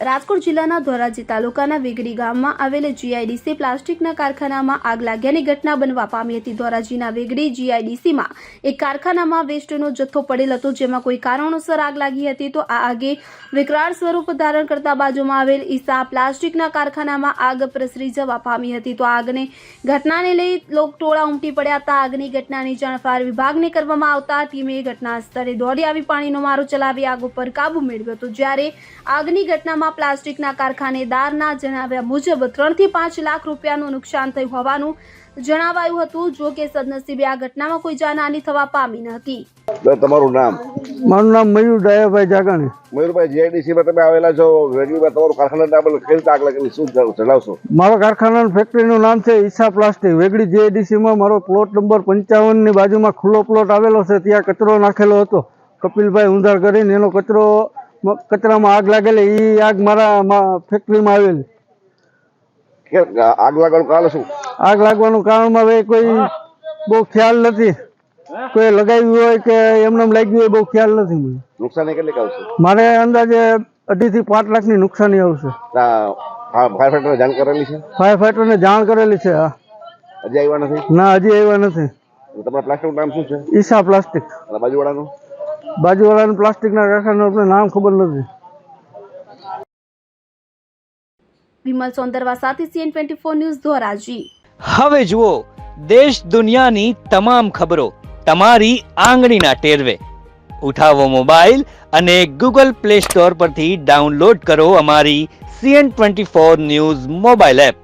રાજકોટ જિલ્લાના ધોરાજી તાલુકાના વેગડી ગામમાં આવેલ જીઆઈડીસી પ્લાસ્ટિકના કારખાનામાં આગ લાગ્યાની ઘટના બનવા પામી હતી. ધોરાજીના વેગડી જીઆઈડીસીમાં એક કારખાનામાં વેસ્ટનો જથ્થો પડેલ હતો, જેમાં કોઈ કારણોસર આગ લાગી હતી. તો આ આગે વિકરાળ સ્વરૂપ ધારણ કરતા બાજુમાં આવેલ ઈસા પ્લાસ્ટિકના કારખાનામાં આગ પ્રસરી જવા પામી હતી. તો આગને ઘટનાને લઈ લોકટોળા ઉમટી પડ્યા હતા. આગની ઘટનાની જાણ ફાયર વિભાગને કરવામાં આવતા ટીમે ઘટના સ્થળે દોડી આવી પાણીનો મારો ચલાવી આગ ઉપર કાબુ મેળવ્યો હતો. જ્યારે આગની ઘટનામાં પ્લાસ્ટિકના કારખાનેદારના જણાવ્યા મુજબ ત્રણથી પાંચ લાખ રૂપિયાનું નુકસાન થયું હોવાનું જણાવાયું હતું જો કે સદનસીબે આ ઘટનામાં કોઈ જાનહાની થવા પામી ન હતી. તમારું નામ? મારું નામ મયુર ડાયાભાઈ જાગાણી. મયુરભાઈ જીઆઈડીસી માં તમે આવેલા છો રેડિયોમાં તમારું કારખાના ટેબલ કેવી રીતે આગ લાગેલી શું જણાવશો? મારા ફેક્ટરી ફેક્ટરીનું નામ છે ઈસા પ્લાસ્ટિક. વેગડી જેડીસીમાં મારો પ્લોટ નંબર પંચાવનની બાજુમાં ખુલ્લો પ્લોટ આવેલો છે ત્યાં કચરો નાખેલો હતો. કપિલભાઈ ઉંધાર કરીને એનો કચરો કચરામાં આગ લાગેલી એ આગ મારા ફેક્ટરીમાં આવેલી. આગ લાગવાનું કારણ શું? આગ લાગવાનું કારણમાં હવે કોઈ બહુ ખ્યાલ નથી. કોઈ લગાવ્યું હોય કે એમને લાગ્યું હોય બહુ ખ્યાલ નથી મને. નુકસાની કેટલી આવશે? મારે અંદાજે અઢીથી પાંચ લાખની નુકસાની આવશે. ફાયર ફાઈટરને જાણ કરેલી છે? ફાયર ફાઈટરને જાણ કરેલી છે હા. હજી આવ્યા નથી? ના હજી આવ્યા નથી. તમારા પ્લાસ્ટિક નામ શું છે? ઈશા પ્લાસ્ટિક. અને બાજુવાળાનું? બાજુવાળાનું પ્લાસ્ટિકના આપણે નામ ખબર નથી. વિમલ સોંદરવા સાથે CN twenty four news Dhoraji. હવે જુઓ દેશ દુનિયાની તમામ ખબરો તમારી આંગળીના ટેરવે. ઉઠાવો મોબાઈલ અને ગૂગલ પ્લે સ્ટોર પરથી ડાઉનલોડ કરો અમારી CN twenty four news mobile app.